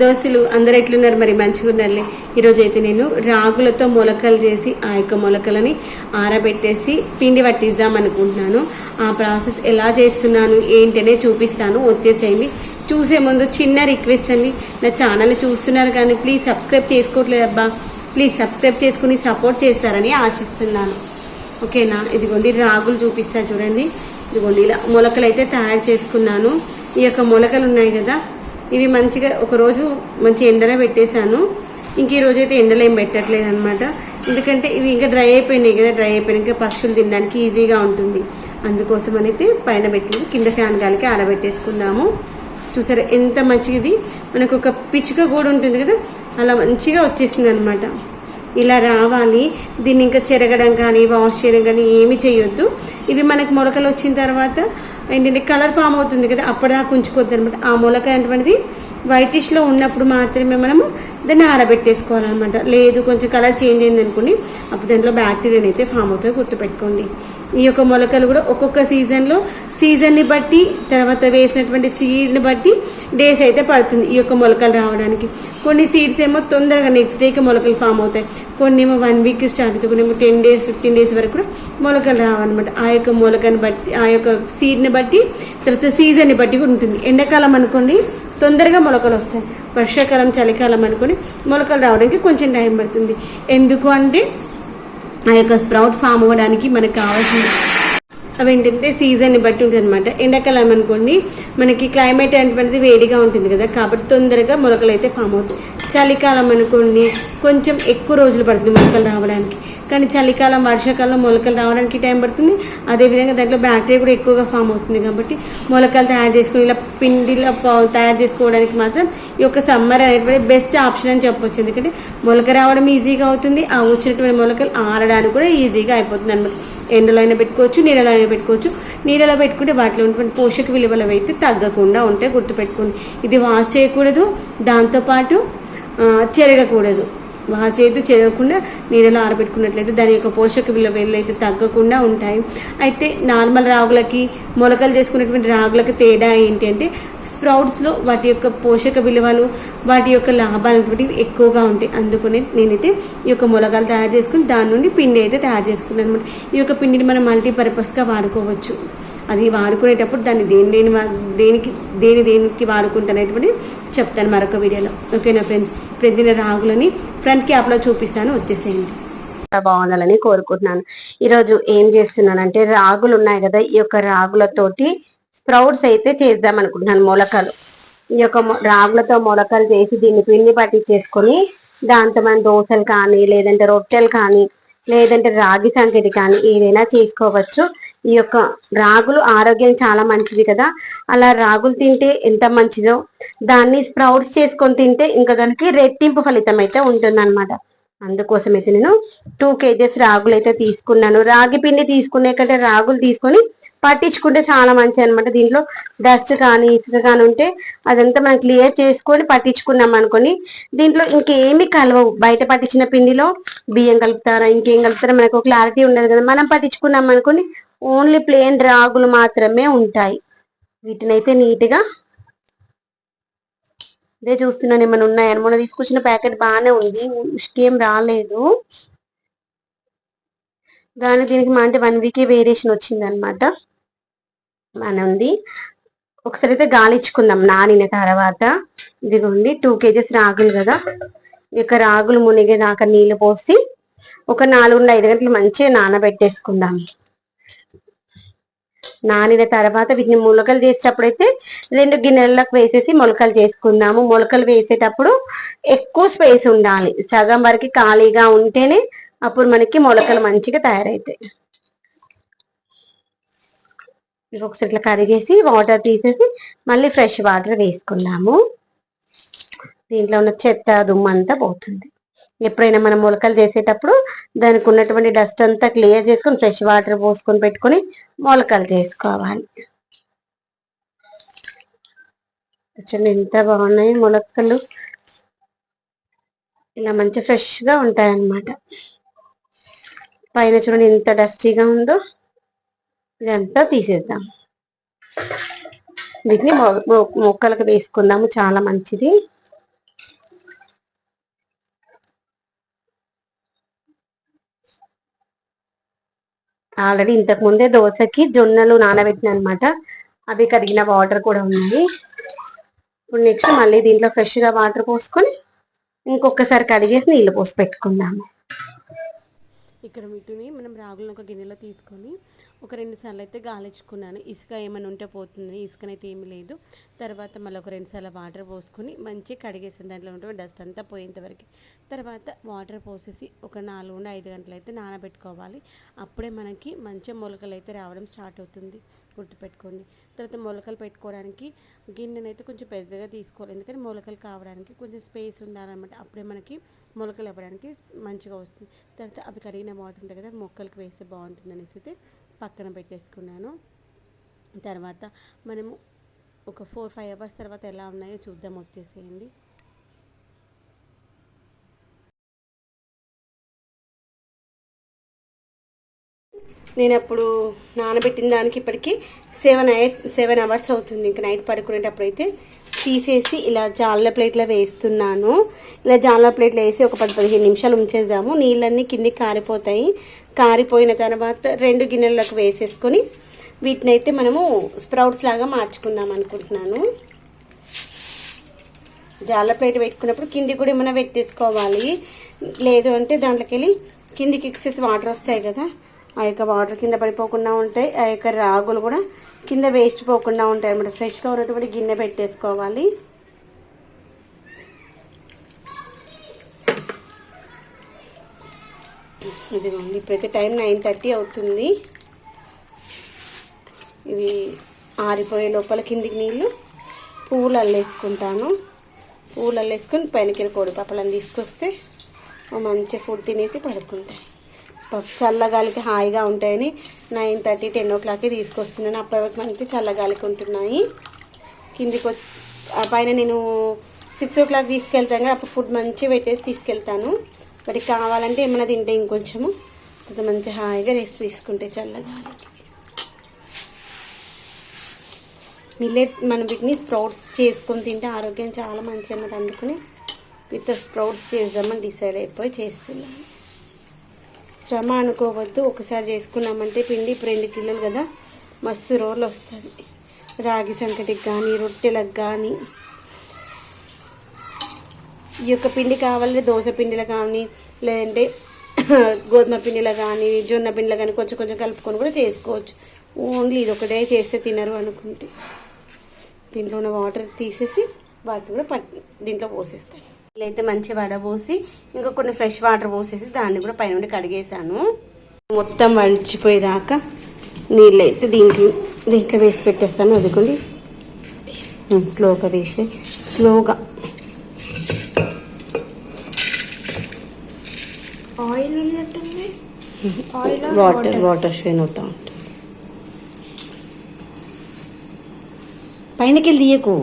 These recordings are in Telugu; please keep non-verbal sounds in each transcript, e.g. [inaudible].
దోస్తులు అందరు ఎట్లున్నారు? మరి మంచిగా ఉన్నారులే. ఈరోజు అయితే నేను రాగులతో మొలకలు చేసి ఆ యొక్క మొలకలని ఆరబెట్టేసి పిండి పట్టిద్దాం అనుకుంటున్నాను. ఆ ప్రాసెస్ ఎలా చేస్తున్నాను ఏంటనే చూపిస్తాను. వచ్చేసేయండి. చూసే ముందు చిన్న రిక్వెస్ట్ అండి. నా ఛానల్ చూస్తున్నారు కానీ ప్లీజ్ సబ్స్క్రైబ్ చేసుకోవట్లేదు అబ్బా. ప్లీజ్ సబ్స్క్రైబ్ చేసుకుని సపోర్ట్ చేస్తారని ఆశిస్తున్నాను. ఓకేనా? ఇదిగోండి రాగులు చూపిస్తా చూడండి. ఇదిగోండి ఇలా మొలకలు అయితే తయారు చేసుకున్నాను. ఈ యొక్క మొలకలు ఉన్నాయి కదా ఇవి మంచిగా ఒకరోజు మంచి ఎండలో పెట్టేశాను. ఇంక ఈ రోజు అయితే ఎండలో ఏం పెట్టట్లేదు అనమాట ఎందుకంటే ఇవి ఇంకా డ్రై అయిపోయినాయి కదా డ్రై అయిపోయినాక పక్షులు తినడానికి ఈజీగా ఉంటుంది. అందుకోసం అయితే పైన పెట్టి కింద ఫ్యాన్ గాలికి ఆరబెట్టేసుకున్నాము. చూసారా ఎంత మంచిది మనకు ఒక పిచ్చుక కూడా ఉంటుంది కదా అలా మంచిగా వచ్చేసింది అనమాట ఇలా రావాలి. దీన్ని ఇంకా చెరగడం కానీ వాష్ చేయడం కానీ ఏమీ చేయొద్దు. ఇవి మనకు మొలకలు వచ్చిన తర్వాత ఏంటంటే కలర్ ఫామ్ అవుతుంది కదా అప్పటిదాకా ఉంచుకోవద్దు అనమాట. ఆ మూలకాయ అటువంటిది వైటిష్లో ఉన్నప్పుడు మాత్రమే మనము దాన్ని ఆరబెట్టేసుకోవాలన్నమాట. లేదు కొంచెం కలర్ చేంజ్ అయింది అనుకోండి అప్పుడు దాంట్లో బ్యాక్టీరియా అయితే ఫామ్ అవుతుంది గుర్తుపెట్టుకోండి. ఈ యొక్క మొలకలు కూడా ఒక్కొక్క సీజన్లో సీజన్ని బట్టి తర్వాత వేసినటువంటి సీడ్ని బట్టి డేస్ అయితే పడుతుంది ఈ యొక్క మొలకలు రావడానికి. కొన్ని సీడ్స్ ఏమో తొందరగా నెక్స్ట్ డేకి మొలకలు ఫామ్ అవుతాయి. కొన్ని ఏమో వన్ వీక్ స్టార్ట్ అవుతాయి. కొన్ని ఏమో టెన్ డేస్ ఫిఫ్టీన్ డేస్ వరకు కూడా మొలకలు రావన్నమాట. ఆ యొక్క మొలకని బట్టి ఆ యొక్క సీడ్ని బట్టి తర్వాత సీజన్ని బట్టి కూడా ఉంటుంది. ఎండాకాలం అనుకోండి తొందరగా మొలకలు వస్తాయి. వర్షాకాలం చలికాలం అనుకుని మొలకలు రావడానికి కొంచెం టైం పడుతుంది. ఎందుకు అంటే ఆ యొక్క స్ప్రౌట్ ఫామ్ అవ్వడానికి మనకు కావాల్సిన అవి ఏంటంటే సీజన్ని బట్టి ఉంటుంది అనమాట ఎండాకాలం అనుకోండి మనకి క్లైమేట్ అనేది వేడిగా ఉంటుంది కదా కాబట్టి తొందరగా మొలకలు అయితే ఫామ్ అవుతాయి. చలికాలం అనుకోండి కొంచెం ఎక్కువ రోజులు పడుతుంది మొలకలు రావడానికి. కానీ చలికాలం వర్షాకాలం మొలకలు రావడానికి టైం పడుతుంది. అదేవిధంగా దాంట్లో బ్యాక్టీరియా కూడా ఎక్కువగా ఫామ్ అవుతుంది కాబట్టి మొలకలు తయారు చేసుకుని ఇలా పిండిలో తయారు చేసుకోవడానికి మాత్రం ఈ యొక్క సమ్మర్ అనేటువంటి బెస్ట్ ఆప్షన్ అని చెప్పొచ్చు. ఎందుకంటే మొలక రావడం ఈజీగా అవుతుంది ఆ వచ్చినటువంటి మొలకలు ఆరడానికి కూడా ఈజీగా అయిపోతుంది అనమాట. ఎండలో అయినా పెట్టుకోవచ్చు నీడలో అయినా పెట్టుకోవచ్చు. నీడలో పెట్టుకుంటే వాటిలో ఉన్నటువంటి పోషక విలువలు అయితే తగ్గకుండా ఉంటాయి గుర్తుపెట్టుకోండి. ఇది వాష్ చేయకూడదు దాంతోపాటు ఆ, చెరగకూడదు. చేతి చేరకుండా నీడలో ఆరబెట్టుకున్నట్లయితే దాని యొక్క పోషక విలువలు అయితే తగ్గకుండా ఉంటాయి. అయితే నార్మల్ రాగులకి మొలకలు చేసుకున్నటువంటి రాగులకు తేడా ఏంటి అంటే స్ప్రౌట్స్లో వాటి యొక్క పోషక విలువలు వాటి యొక్క లాభాలు అనేటువంటివి ఎక్కువగా ఉంటాయి. అందుకని నేనైతే ఈ యొక్క మొలకలు తయారు చేసుకుని దాని నుండి పిండి అయితే తయారు చేసుకున్నాను అనమాట ఈ యొక్క పిండిని మనం మల్టీపర్పస్గా వాడుకోవచ్చు. అది వాడుకునేటప్పుడు దాన్ని దేని దేని దేనికి దేని దేనికి వాడుకుంటానేటువంటి చెప్తాను మరొక వీడియోలో. ఓకేనా ఫ్రెండ్స్? ప్రతిదిన రాగులని ఫ్రంట్ క్యాప్లో చూపిస్తాను. వచ్చేసేయండి. బాగుండాలని కోరుకుంటున్నాను. ఈరోజు ఏం చేస్తున్నానంటే రాగులు ఉన్నాయి కదా ఈ యొక్క రాగులతోటి స్ప్రౌట్స్ అయితే చేద్దాం అనుకుంటున్నాను మొలకలు. ఈ యొక్క రాగులతో మొలకలు చేసి దీన్ని పిండి పట్టించేసుకొని దాంతో మన దోశలు కానీ లేదంటే రొట్టెలు కానీ లేదంటే రాగి సంకటి కానీ ఏదైనా చేసుకోవచ్చు. ఈ యొక్క రాగులు ఆరోగ్యం చాలా మంచిది కదా. అలా రాగులు తింటే ఎంత మంచిదో దాన్ని స్ప్రౌట్స్ చేసుకొని తింటే ఇంకా దానికి రెట్టింపు ఫలితం అయితే ఉంటుందన్నమాట. అందుకోసం అయితే నేను టూ కేజెస్ రాగులు అయితే తీసుకున్నాను. రాగి పిండి తీసుకునే కంటే రాగులు తీసుకొని పట్టించుకుంటే చాలా మంచిది అనమాట దీంట్లో డస్ట్ కానీ ఇసుక కానీ ఉంటే అదంతా మనం క్లియర్ చేసుకొని పట్టించుకున్నాం అనుకోని దీంట్లో ఇంకేమి కలవవు. బయట పట్టించిన పిండిలో బియ్యం కలుపుతారా ఇంకేం కలుపుతారా మనకు క్లారిటీ ఉండదు కదా. మనం పట్టించుకున్నాం అనుకోని ఓన్లీ ప్లేన్ రాగులు మాత్రమే ఉంటాయి. వీటిని అయితే నీట్గా ఇదే చూస్తున్నాను ఏమైనా ఉన్నాయని మొన్న తీసుకొచ్చిన ప్యాకెట్ బాగానే ఉంది. ఏం రాలేదు. దాని దీనికి మా అంటే వన్ వీకే వేరియేషన్ వచ్చింది అనమాట బాగానే ఉంది. ఒకసారి అయితే గాలిచ్చుకుందాం నానిన తర్వాత. ఇదిగోండి టూ కేజెస్ రాగులు కదా. ఇక యొక్క రాగులు మునిగేదాకా నీళ్ళు పోసి ఒక నాలుగున్న ఐదు గంటలు మంచిగా నానబెట్టేసుకుందాం. నానిన తర్వాత వీటిని మొలకలు చేసేటప్పుడైతే రెండు గిన్నెలకు వేసేసి మొలకలు చేసుకుందాము. మొలకలు వేసేటప్పుడు ఎక్కువ స్పేస్ ఉండాలి. సగం వరకు ఖాళీగా ఉంటేనే అప్పుడు మనకి మొలకలు మంచిగా తయారవుతాయి. ఒకసారి ఇట్లా కరిగేసి వాటర్ తీసేసి మళ్ళీ ఫ్రెష్ వాటర్ వేసుకుందాము. దీంట్లో ఉన్న చెత్త దుమ్మంతా పోతుంది. ఎప్పుడైనా మనం మొలకలు చేసేటప్పుడు దానికి ఉన్నటువంటి డస్ట్ అంతా క్లియర్ చేసుకొని ఫ్రెష్ వాటర్ పోసుకొని పెట్టుకొని మొలకలు చేసుకోవాలి. చూడండి ఎంత బాగున్నాయి మొలకలు. ఇలా మంచి ఫ్రెష్గా ఉంటాయన్నమాట. పైన చూడండి ఎంత డస్టీగా ఉందో. ఇదంతా తీసేద్దాం. వీటిని మొ- మొక్కలకు వేసుకుందాము చాలా మంచిది. ఆల్రెడీ ఇంతకు ముందే దోశకి జొన్నలు నానబెట్టిన అనమాట అవి కరిగిన వాటర్ కూడా ఉన్నాయి. ఇప్పుడు నెక్స్ట్ మళ్ళీ దీంట్లో ఫ్రెష్గా వాటర్ పోసుకొని ఇంకొకసారి కడిగేసి నీళ్ళు పోసి పెట్టుకుందాము. ఇక్కడ వీటిని మనం రాగులను ఒక గిన్నెలో తీసుకొని ఒక రెండు సార్లు అయితే గాలించుకున్నాను. ఇసుక ఏమైనా ఉంటే పోతుంది. ఇసుకనైతే ఏమీ లేదు. తర్వాత మళ్ళీ ఒక రెండు సార్లు వాటర్ పోసుకొని మంచిగా కడిగేసాను. దాంట్లో ఉంటే డస్ట్ అంతా పోయేంతవరకు తర్వాత వాటర్ పోసేసి ఒక నాలుగు నుండి ఐదు గంటలు అయితే నానబెట్టుకోవాలి. అప్పుడే మనకి మంచిగా మొలకలు అయితే రావడం స్టార్ట్ అవుతుంది. గుర్తుపెట్టుకోండి. తర్వాత మొలకలు పెట్టుకోవడానికి గిన్నెనైతే కొంచెం పెద్దగా తీసుకోవాలి. ఎందుకంటే మొలకలు కావడానికి కొంచెం స్పేస్ ఉండాలన్నమాట. అప్పుడే మనకి మొలకలు ఇవ్వడానికి మంచిగా వస్తుంది. తర్వాత అవి కడిగిన వాటర్ ఉంటాయి కదా మొక్కలకు వేస్తే బాగుంటుంది అనేసి అయితే పక్కన పెట్టేసుకున్నాను. తర్వాత మనము ఒక ఫోర్ ఫైవ్ అవర్స్ తర్వాత ఎలా ఉన్నాయో చూద్దాం వచ్చేసేయండి. నేను అప్పుడు నానబెట్టిన దానికి ఇప్పటికి సెవెన్ అవర్స్ సెవెన్ అవర్స్ అవుతుంది. ఇంకా నైట్ పడుకునేటప్పుడు అయితే తీసేసి ఇలా జాల ప్లేట్లో వేస్తున్నాను. ఇలా జాల ప్లేట్లో వేసి ఒక పది పదిహేను నిమిషాలు ఉంచేద్దాము. నీళ్ళన్నీ కిందికి కారిపోతాయి. కారిపోయిన తర్వాత రెండు గిన్నెలకు వేసేసుకొని వీటిని అయితే మనము స్ప్రౌట్స్ లాగా మార్చుకుందాం అనుకుంటున్నాను. జాలపేట పెట్టుకున్నప్పుడు కింది కూడా ఏమైనా పెట్టేసుకోవాలి. లేదు అంటే దాంట్లోకి వెళ్ళి కిందికి ఎక్సెస్ వాటర్ వస్తాయి కదా ఆ యొక్క వాటర్ కింద పడిపోకుండా ఉంటాయి ఆ యొక్క రాగులు కూడా కింద వేస్ట్ పోకుండా ఉంటాయి అన్నమాట. ఫ్రెష్గా ఉన్నటువంటి గిన్నె పెట్టేసుకోవాలి. ఇదిగోండి ఇప్పుడైతే టైం నైన్ థర్టీ అవుతుంది. ఇవి ఆరిపోయే లోపల కిందికి నీళ్ళు పువ్వులు అల్లేసుకుంటాను. పువ్వులు అల్లేసుకొని పైనకి కోడిపప్పలను తీసుకొస్తే మంచి ఫుడ్ తినేసి పడుకుంటాయి. చల్లగాలికి హాయిగా ఉంటాయని నైన్ థర్టీ టెన్ ఓ క్లాక్కి తీసుకొస్తున్నాను. అప్పటి వరకు మంచి చల్లగాలికి ఉంటున్నాయి. కిందికి పైన నేను సిక్స్ ఓ క్లాక్ తీసుకెళ్తాను. అప్పుడు ఫుడ్ మంచిగా పెట్టేసి తీసుకెళ్తాను. వాటికి కావాలంటే ఏమైనా తింటే ఇంకొంచెము. కొంత మంచి హాయిగా రెస్ట్ తీసుకుంటే చల్లగా మిల్లెట్స్ మనం వీటిని స్ప్రౌట్స్ చేసుకొని తింటే ఆరోగ్యం చాలా మంచి అన్నది అందుకుని విత్ స్ప్రౌట్స్ చేద్దామని డిసైడ్ అయిపోయి చేస్తున్నాను శ్రమ అనుకోవద్దు. ఒకసారి చేసుకున్నామంటే పిండి ఇప్పుడు రెండు కిలోలు కదా. మస్తు రోలు వస్తుంది రాగి సంకటికి కానీ రొట్టెలకు కానీ ఈ యొక్క పిండి కావాలి దోశ పిండిలో కానీ లేదంటే [coughs] గోధుమ పిండిలో కానీ జొన్న పిండిలో కానీ కొంచెం కొంచెం కలుపుకొని కూడా చేసుకోవచ్చు. ఓన్లీ ఇది ఒకటే చేస్తే తినరు అనుకుంటే. దీంట్లో ఉన్న వాటర్ తీసేసి వాటిని కూడా దీంట్లో పోసేస్తాను. అయితే మంచి వడబోసి ఇంకా కొన్ని ఫ్రెష్ వాటర్ పోసేసి దాన్ని కూడా పైన కడిగేసాను మొత్తం వడిచిపోయేదాక నీళ్ళు అయితే దీంట్లో దీంట్లో వేసి పెట్టేస్తాను. అదుకోండి స్లోగా వేసి స్లోగా వాటర్ వాటర్ షైన్ అవుతా ఉంటుంది పైనకి వెళ్ళి తీయకు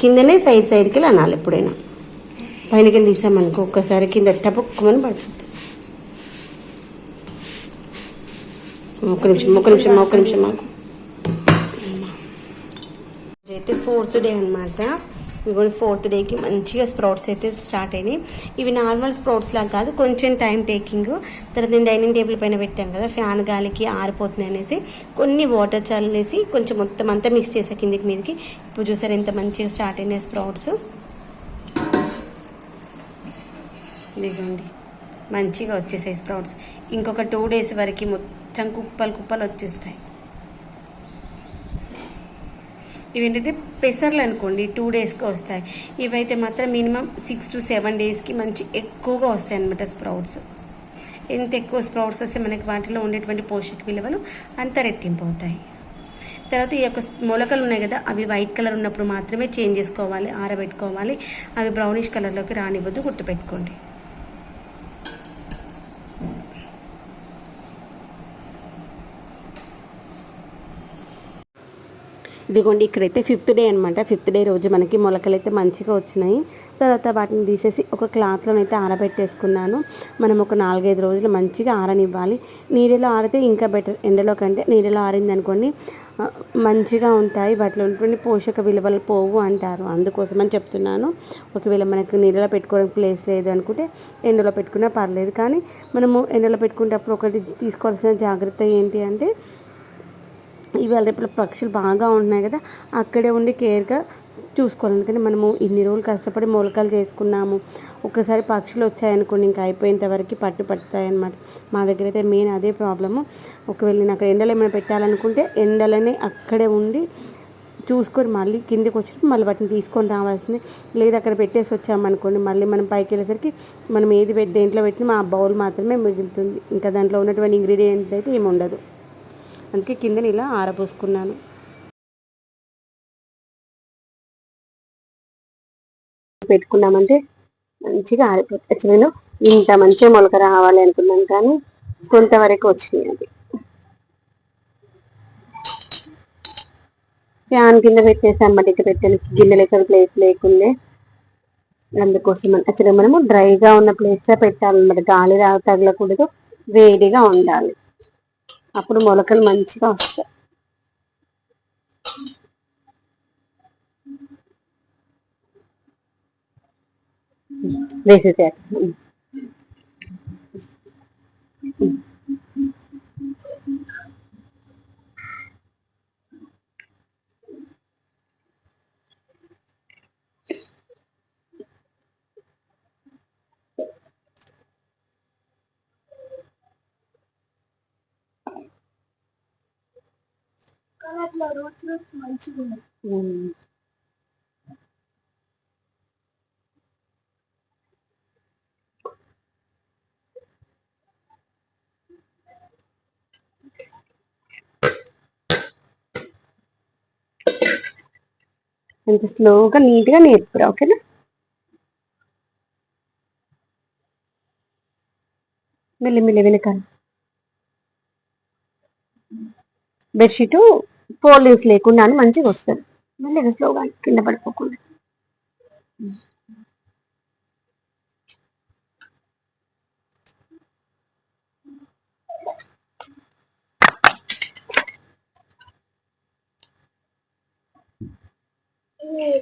కిందనే సైడ్ సైడ్కి వెళ్ళి అనాలి ఎప్పుడైనా. పైనకి వెళ్ళి తీసామనుకో ఒక్కసారి కింద టపక్కుమని పడుతుంది ఒక్క నిమిషం ఒక్క నిమిషం ఒక్క నిమిషం మాకు అయితే ఫోర్త్ డే అనమాట ఇదిగో ఫోర్త్ డేకి మంచిగా స్ప్రౌట్స్ అయితే స్టార్ట్ అయినాయి. ఇవి నార్మల్ స్ప్రౌట్స్ లాగా కాదు కొంచెం టైం టేకింగ్. తర్వాత నేను డైనింగ్ టేబుల్ పైన పెట్టాను కదా ఫ్యాన్ గాలికి ఆరిపోతుంది అనేసి కొన్ని వాటర్ చల్లేసి కొంచెం మొత్తం అంతా మిక్స్ చేసా కిందికి మీదకి. ఇప్పుడు చూసారు ఎంత మంచిగా స్టార్ట్ అయినాయి స్ప్రౌట్స్. ఇదిగోండి మంచిగా వచ్చేసాయి స్ప్రౌట్స్. ఇంకొక టూ డేస్ వరకు మొత్తం కుప్పలు కుప్పలు వచ్చేస్తాయి. ఇవి ఏంటంటే పెసర్లు అనుకోండి టూ డేస్కి వస్తాయి. ఇవైతే మాత్రం మినిమం సిక్స్ టు సెవెన్ డేస్కి మంచి ఎక్కువగా వస్తాయి అనమాట స్ప్రౌట్స్. ఎంత ఎక్కువ స్ప్రౌట్స్ వస్తే మనకి వాటిలో ఉండేటువంటి పోషక విలువలు అంత రెట్టింపు అవుతాయి. తర్వాత ఈ యొక్క మొలకలు ఉన్నాయి కదా అవి వైట్ కలర్ ఉన్నప్పుడు మాత్రమే చేంజ్ చేసుకోవాలి ఆరబెట్టుకోవాలి. అవి బ్రౌనిష్ కలర్లోకి రానివ్వద్దు గుర్తుపెట్టుకోండి. ఇదిగోండి ఇక్కడైతే ఫిఫ్త్ డే అనమాట ఫిఫ్త్ డే రోజు మనకి మొలకలు అయితే మంచిగా వచ్చినాయి. తర్వాత వాటిని తీసేసి ఒక క్లాత్లోనైతే ఆరబెట్టేసుకున్నాను. మనం ఒక నాలుగైదు రోజులు మంచిగా ఆరనివ్వాలి. నీడలో ఆరితే ఇంకా బెటర్. ఎండలో కంటే నీడలో ఆరింది అనుకోండి మంచిగా ఉంటాయి. వాటిలో ఉన్నటువంటి పోషక విలువలు పోవు అంటారు. అందుకోసం అని చెప్తున్నాను. ఒకవేళ మనకు నీళ్ళలో పెట్టుకోవడానికి ప్లేస్ లేదు అనుకుంటే ఎండలో పెట్టుకున్నా పర్లేదు. కానీ మనము ఎండలో పెట్టుకునేటప్పుడు ఒకటి తీసుకోవాల్సిన జాగ్రత్త ఏంటి అంటే ఇవాళ రేపు పక్షులు బాగా ఉంటున్నాయి కదా అక్కడే ఉండి కేర్గా చూసుకోవాలి. ఎందుకంటే మనము ఇన్ని రోజులు కష్టపడి మొలకలు చేసుకున్నాము. ఒక్కసారి పక్షులు వచ్చాయనుకోండి ఇంకా అయిపోయేంత వరకు పట్టు పడతాయి అన్నమాట మా దగ్గర అయితే మెయిన్ అదే ప్రాబ్లము. ఒకవేళ నేను అక్కడ ఎండలు ఏమైనా పెట్టాలనుకుంటే ఎండలనే అక్కడే ఉండి చూసుకొని మళ్ళీ కిందికి వచ్చి మళ్ళీ వాటిని తీసుకొని రావాల్సింది. లేదు అక్కడ పెట్టేసి వచ్చామనుకోండి మళ్ళీ మనం పైకి వెళ్ళేసరికి మనం ఏది పెట్టి దేంట్లో పెట్టినా ఆ బౌల్ మాత్రమే మిగులుతుంది. ఇంకా దాంట్లో ఉన్నటువంటి ఇంగ్రీడియంట్ అయితే ఏమి ఉండదు. అందుకే కిందని ఇలా ఆరబోసుకున్నాను. పెట్టుకున్నామంటే మంచిగా ఆరిపోతుంది నేను. ఇంత మంచిగా మొలక రావాలి అనుకున్నాను కానీ కొంతవరకు వచ్చినాయి అది ఫ్యాన్ కింద పెట్టేసి అమ్మటికి పెట్టాను. గిన్నెలు ఎక్కడ ప్లేస్ లేకుండే. అందుకోసం యాక్చువల్గా మనము డ్రైగా ఉన్న ప్లేస్లో పెట్టాలన్నమాట. గాలి రా తగలకూడదు వేడిగా ఉండాలి. అప్పుడు మొలకలు మంచిగా వస్తాయి. వేసేసే అట్లా రోజు రోజు మంచిగా ఉంది అంత స్లోగా నీట్గా నేర్పురా ఓకేనా? మెల్లి మెల్లి వెనకాల. బెడ్షీటు ఫోల్డింగ్స్ లేకుండా అని మంచిగా వస్తుంది. మళ్ళీ స్లోగా కింద పడిపోకుండా.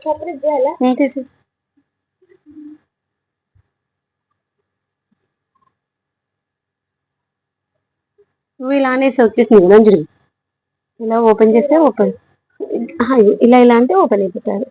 సపరేట్ తీసేసి నువ్వు అనేసి వచ్చేసింది కదా అంజలి ఇలా ఓపెన్ చేస్తే ఓపెన్. ఇలా ఇలా అంటే ఓపెన్ అయిపోతారు.